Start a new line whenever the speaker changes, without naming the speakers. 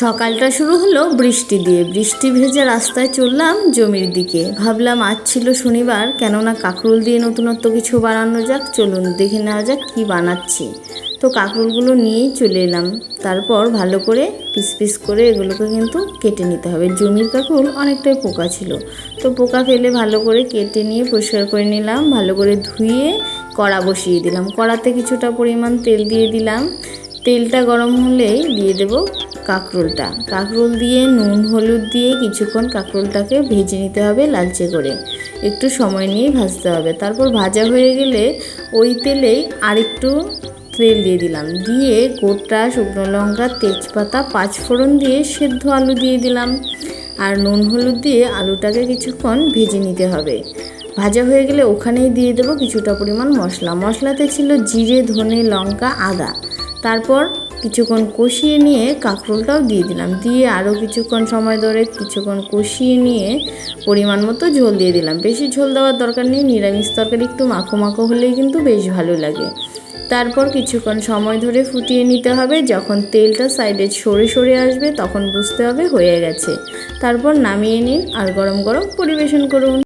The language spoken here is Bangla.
সকালটা শুরু হলো বৃষ্টি দিয়ে। বৃষ্টি ভেজে রাস্তায় চললাম জমির দিকে। ভাবলাম আজ ছিল শনিবার, কেননা কাঁকরোল দিয়ে নতুনত্ব কিছু বানানো যাক, চলুন দেখে নেওয়া যাক কী বানাচ্ছি। তো কাঁকরোলগুলো নিয়েই চলে এলাম। তারপর ভালো করে পিস পিস করে এগুলোকে কিন্তু কেটে নিতে হবে। জমির কাঁকরোল অনেকটাই পোকা ছিল। তো পোকা ফেলে ভালো করে কেটে নিয়ে পরিষ্কার করে নিলাম, ভালো করে ধুয়ে কড়া বসিয়ে দিলাম। কড়াতে কিছুটা পরিমাণ তেল দিয়ে দিলাম। তেলটা গরম হলেই দিয়ে দেব কাঁকরোলটা। কাঁকরোল দিয়ে নুন, হলুদ দিয়ে কিছুক্ষণ কাঁকরোলটাকে ভেজে নিতে হবে লালচে করে। একটু সময় নিয়ে ভাজতে হবে। তারপর ভাজা হয়ে গেলে ওই তেলেই আরেকটু তেল দিয়ে দিলাম। দিয়ে গোটা শুকনো লঙ্কা, তেজপাতা, পাঁচফোড়ন দিয়ে সেদ্ধ আলু দিয়ে দিলাম। আর নুন, হলুদ দিয়ে আলুটাকে কিছুক্ষণ ভেজে নিতে হবে। ভাজা হয়ে গেলে ওখানেই দিয়ে দেবো কিছুটা পরিমাণ মশলা। মশলাতে ছিল জিরে, ধনে লঙ্কা, আদা। তারপর কিছুক্ষণ কষিয়ে নিয়ে কাঁকরোলটাও দিয়ে দিলাম। দিয়ে আরও কিছুক্ষণ সময় ধরে কিছুক্ষণ কষিয়ে নিয়ে পরিমাণ মতো ঝোল দিয়ে দিলাম। বেশি ঝোল দেওয়ার দরকার নেই, নিরামিষ তরকারি একটু মাখো মাখো হলেই কিন্তু বেশ ভালো লাগে। তারপর কিছুক্ষণ সময় ধরে ফুটিয়ে নিতে হবে। যখন তেলটা সাইডে সরে সরে আসবে তখন বুঝতে হবে হয়ে গেছে। তারপর নামিয়ে নিন আর গরম গরম পরিবেশন করুন।